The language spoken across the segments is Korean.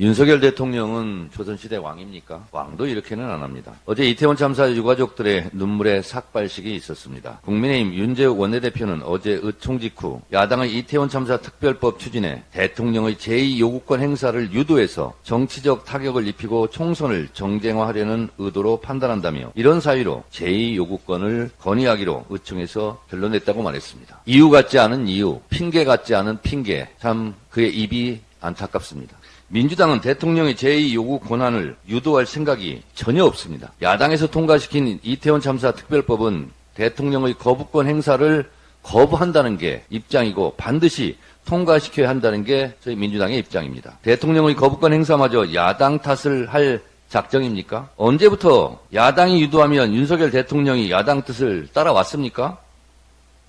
윤석열 대통령은 조선시대 왕입니까? 왕도 이렇게는 안 합니다. 어제 이태원 참사 유가족들의 눈물의 삭발식이 있었습니다. 국민의힘 윤재욱 원내대표는 어제 의총 직후 야당의 이태원 참사 특별법 추진에 대통령의 제2 요구권 행사를 유도해서 정치적 타격을 입히고 총선을 정쟁화하려는 의도로 판단한다며 이런 사유로 제2 요구권을 건의하기로 의총에서 결론냈다고 말했습니다. 이유 같지 않은 이유, 핑계 같지 않은 핑계, 참 그의 입이 안타깝습니다. 민주당은 대통령의 제2 요구 권한을 유도할 생각이 전혀 없습니다. 야당에서 통과시킨 이태원 참사 특별법은 대통령의 거부권 행사를 거부한다는 게 입장이고 반드시 통과시켜야 한다는 게 저희 민주당의 입장입니다. 대통령의 거부권 행사마저 야당 탓을 할 작정입니까? 언제부터 야당이 유도하면 윤석열 대통령이 야당 뜻을 따라왔습니까?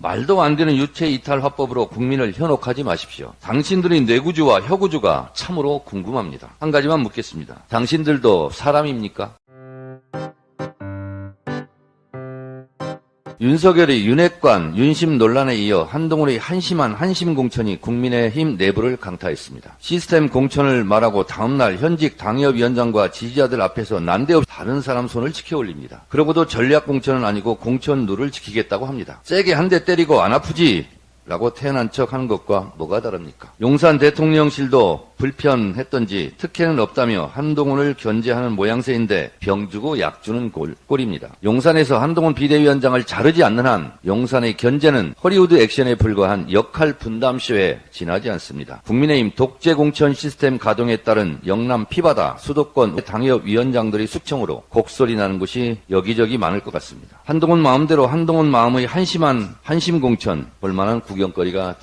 말도 안 되는 유체 이탈 화법으로 국민을 현혹하지 마십시오. 당신들의 뇌구주와 혀구주가 참으로 궁금합니다. 한 가지만 묻겠습니다. 당신들도 사람입니까? 윤석열의 윤핵관, 윤심 논란에 이어 한동훈의 한심한 한심 공천이 국민의힘 내부를 강타했습니다. 시스템 공천을 말하고 다음날 현직 당협위원장과 지지자들 앞에서 난데없이 다른 사람 손을 지켜 올립니다. 그러고도 전략 공천은 아니고 공천 룰을 지키겠다고 합니다. 세게 한 대 때리고 안 아프지? 라고 태어난 척 하는 것과 뭐가 다릅니까? 용산 대통령실도 불편했던지 특혜는 없다며 한동훈을 견제하는 모양새인데 병 주고 약 주는 꼴, 꼴입니다. 용산에서 한동훈 비대위원장을 자르지 않는 한 용산의 견제는 허리우드 액션에 불과한 역할 분담쇼에 지나지 않습니다. 국민의힘 독재 공천 시스템 가동에 따른 영남 피바다 수도권 당협위원장들의 숙청으로 곡소리 나는 곳이 여기저기 많을 것 같습니다. 한동훈 마음대로 한동훈 마음의 한심한 한심 공천 볼만한 구경거리가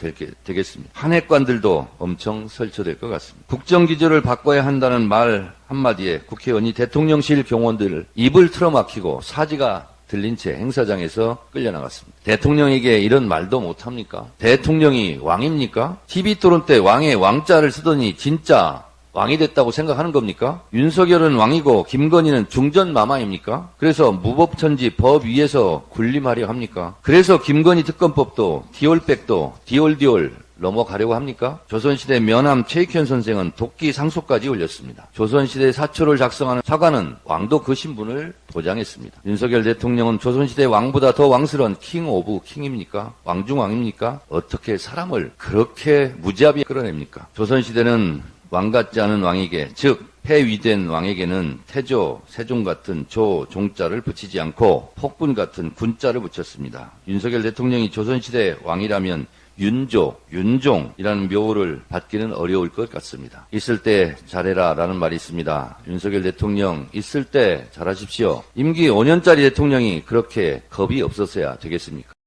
되겠습니다. 한핵관들도 엄청 설쳐될 것 같습니다. 국정기조를 바꿔야 한다는 말 한마디에 국회의원이 대통령실 경호원들 입을 틀어막히고 사지가 들린 채 행사장에서 끌려나갔습니다. 대통령에게 이런 말도 못합니까? 대통령이 왕입니까? TV 토론 때 왕의 왕자를 쓰더니 진짜 왕이 됐다고 생각하는 겁니까? 윤석열은 왕이고 김건희는 중전 마마입니까? 그래서 무법천지 법 위에서 군림하려 합니까? 그래서 김건희 특검법도 디올백도 디올디올 넘어가려고 합니까? 조선시대 면함 최익현 선생은 도끼 상소까지 올렸습니다. 조선시대 사초를 작성하는 사관은 왕도 그 신분을 보장했습니다. 윤석열 대통령은 조선시대 왕보다 더 왕스러운 킹 오브 킹입니까? 왕중왕입니까? 어떻게 사람을 그렇게 무지하게 끌어냅니까? 조선시대는 왕 같지 않은 왕에게 즉 폐위된 왕에게는 태조, 세종 같은 조, 종자를 붙이지 않고 폭군 같은 군자를 붙였습니다. 윤석열 대통령이 조선시대 왕이라면 윤조, 윤종이라는 묘호를 받기는 어려울 것 같습니다. 있을 때 잘해라 라는 말이 있습니다. 윤석열 대통령 있을 때 잘하십시오. 임기 5년짜리 대통령이 그렇게 겁이 없었어야 되겠습니까?